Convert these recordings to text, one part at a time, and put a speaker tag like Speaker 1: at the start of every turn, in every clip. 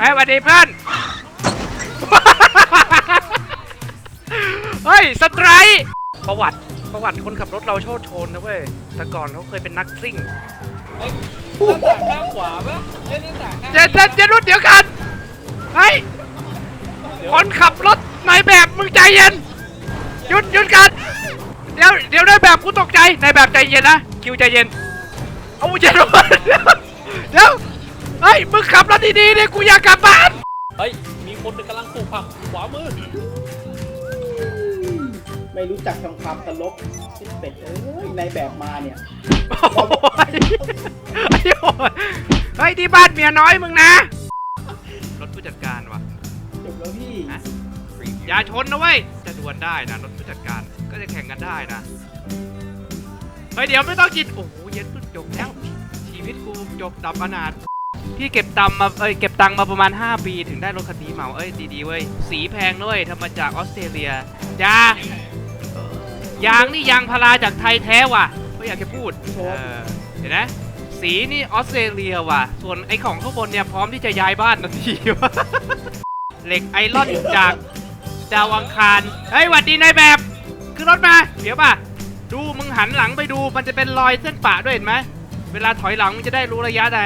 Speaker 1: เฮ้ยสวัสดีเพื่อน เฮ้ย สไตรค์ประวัติประวัติคนขับรถเราโชดโชนนะเว้ย แต่ก่อนเขาเคยเป็นนักซิ่ง
Speaker 2: เฮ้ยหน้าต่างข้างขวาปะเล่นหน้าต่างข้าง
Speaker 1: เดี๋ยวเดี๋ยวเดี๋ยวรุ่นเดี๋ยวกันเฮ้ยคนขับรถนายแบบมึงใจเย็น หยุดหยุดกัน เดี๋ยวเดี๋ยวนายแบบกูตกใจนายแบบใจเย็นนะ คิวใจเย็น เอาเย็นมาเดี๋ยว เดี๋ยวเฮ้ยมึงขับรถดีๆเนี่ยกูอยากกลับบ้าน
Speaker 2: เฮ้ย มีคนกำลังปลูกผักขวามือ
Speaker 3: ไม่รู้จักทำความตลกชิบเป็ดเอ้ยในแบบมาเนี่ย
Speaker 1: โอ้ยไอ้โอ้ยเฮ้ยที่บ้านเมียน้อยมึงนะ รถผู้จัดการวะ
Speaker 3: จบแล้วพี่
Speaker 1: ฮะ อย่าชนนะเว้ย จะดวลได้นะรถผู้จัดการ ก็จะแข่งกันได้นะ เฮ้ยเดี๋ยวไม่ต้องกิน โอ้โหเย็นพึ่งจบแล้ว ชีวิตกูจบดับอนาถ พี่เก็บตังค์มาเอ้ยเก็บตังค์มาประมาณ 5 ปีถึงได้รถคันนี้มาเอ้ยดีๆเว้ยสีแพงด้วยทำมาจากออสเตรเลียจ้ายางนี่ยางพาราจากไทยแท้ว่ะไม่อยากจะพูดเออเห็นไหมสีนี่ออสเตรเลียว่ะ ส่วนไอ้ของข้างบนเนี่ยพร้อมที่จะย้ายบ้านทันทีว่ะเหล็กไอรอนจากดาวอังคารเฮ้ยหวัดดีนายแบบขึ้นรถมาเดี๋ยวป่ะดูมึงหันหลังไปดูมันจะเป็นรอยเส้นปะด้วยเห็นไหมเวลาถอยหลังมึงจะได้รู้ระยะได้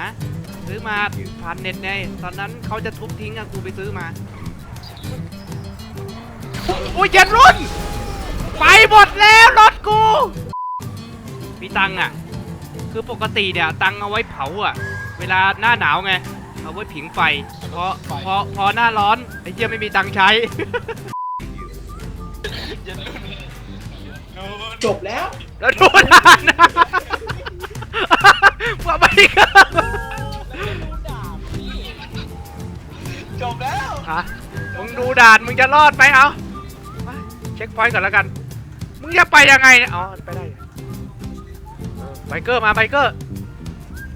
Speaker 1: ฮะ ซื้อมาผ่านเน็ตไงตอนนั้นเขาจะทุบทิ้งอะกูไปซื้อมาโอ้ยเย็นรุ่น ไปหมดแล้วรถกูมีตังค์อะคือปกติเนี่ยตังค์เอาไว้เผาอะเวลาหน้าหนาวไงเอาไว้ผิงไฟพอพอพอหน้าร้อนไอ้เหี้ยไม่มีตังค์ใช้
Speaker 3: จบแล้ว
Speaker 1: แล้วดูด่านนะว่าไม่ก็ ดูด่านมึงจะรอดไหมเอามาเช็คพอยต์ก่อนแล้วกัน มึงจะไปยังไงเนี่ยอ๋อไปได้ไบเกอร์มาไบเกอร์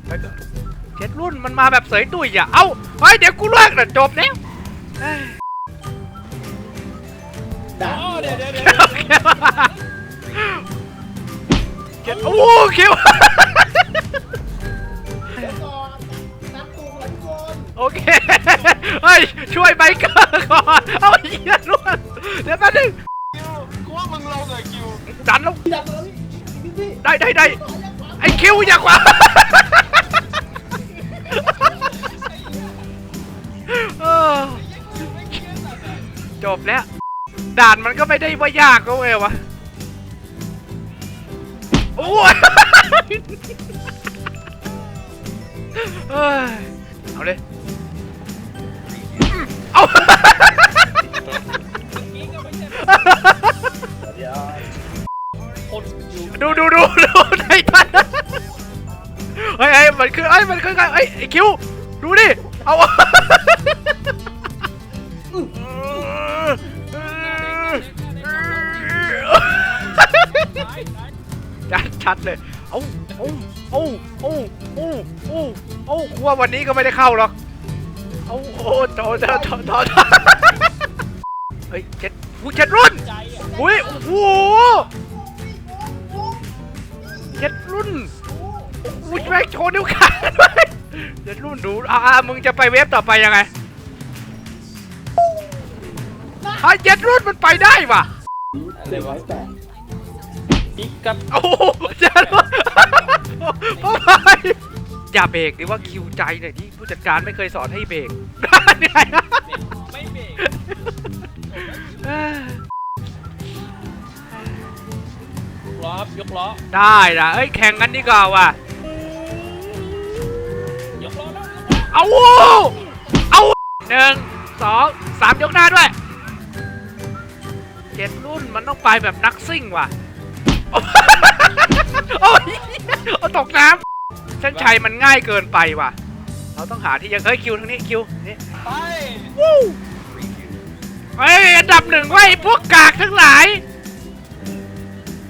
Speaker 1: ไบเกอร์เจ็ดรุ่นมันมาแบบเสยตุ้ยอะเอ้าเฮ้ยเดี๋ยวกูเลิกแต่จบแล้วเอ้ย
Speaker 3: ด่า
Speaker 2: อ๋อเดี๋ยวเดี๋ยวเดี๋ยว
Speaker 1: โอเคเจ็ดโอ้คิว
Speaker 3: เก่อนนับตูหลังคน
Speaker 1: โอเคเฮ้ย ช่วยไบเกอร์ก่อนเอาเหี้ยรวดเดี๋ยวแป๊บนึง
Speaker 2: กูว่ามึงลงเลยคิว
Speaker 1: ดันล้ว
Speaker 3: พี่ดับแล้วพี่
Speaker 1: ได้ได้ได้ไอ้คิวอยากว่าเออจบแล้วด่านมันก็ไม่ได้ว่ายากก็เว้ยวะโอ้ยเอ้อาเลยเอา
Speaker 3: เดี๋ยว
Speaker 2: คนอยู่
Speaker 1: ดูดูดูดูไททันเฮ้ยเฮ้ยมันคือเอ้ยมันคือไอ้ยไอ้คิวดูดิเอาชัดชัดเลยเอาเอาเอาเอาเอาเอาเอากูว่าวันนี้ก็ไม่ได้เข้าหรอก โอ้โถโถโถโถโถเฮ้ยเจ็ดผู้เจ็ดรุ่น
Speaker 2: อุ้
Speaker 1: ยโอ้โหเจ็ดรุ่นอุ้ยแม่งโชว์นิ้วขาด้วยเจ็ดรุ่นดูอ่ามึงจะไปเวฟต่อไปยังไงฮะเจ็ดรุ่นมันไปได้ว่ะ
Speaker 3: หนึ่งร้อยแปด
Speaker 2: พิกกับ
Speaker 1: โอ้โหเจ็ดรุ่นโอ้ย อย่าเบรกดิว่าคิวใจหน่อยที่ผู้จัดการไม่เคยสอนให้เบรก
Speaker 2: ไม่เบรกล้อยกล้อ
Speaker 1: ได้นะเอ้ยแข่งกันดีกว่าว่ะ
Speaker 2: ยกล้อแล้ว
Speaker 1: เอาเอาหนึ่งสองสามยกหน้าด้วยเจ็ดรุ่นมันต้องไปแบบนักซิ่งว่ะ โอ้ยตกน้ำ เส้นชัยมันง่ายเกินไปว่ะ เราต้องหาที่ยังเฮ้ยคิวทางนี้คิวนี่
Speaker 2: ไป
Speaker 1: วู้เฮ้ยอันดับหนึ่งไว้ยพวกกากทั้งหลาย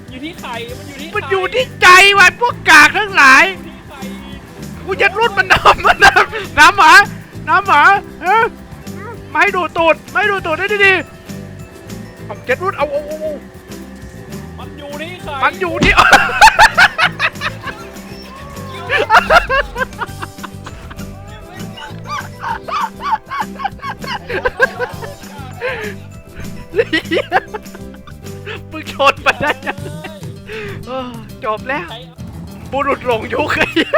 Speaker 2: อยู่ที่ไข่มันอยู่ที่
Speaker 1: มันอยู่ที่ใจว่ะพวกกากทั้งหลาย
Speaker 2: ที่ไข่
Speaker 1: กูยัดรุ่นมันน้ำมันน้ำน้ำหมาน้ำหมาเฮ้ยไม่ให้ดูดตูดไม่ให้ดูดตูดได้ดีๆเอาเจ็ดรุ่นเอาเอาเอาเอา
Speaker 2: มันอยู่ที่ไข่
Speaker 1: มันอยู่ที่ มึงชนไปได้ยังไงเออจบแล้ว
Speaker 2: ใคร
Speaker 1: บุรุษหลงยุคไอ้เหี้ย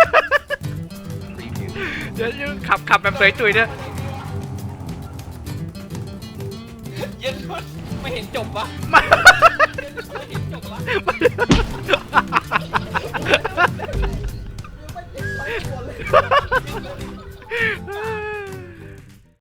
Speaker 1: เดี๋ยวเดี๋ยวขับขับแบบเสยตุยเนี่ย
Speaker 2: เย็นไม่เห็นจบวะ
Speaker 1: มา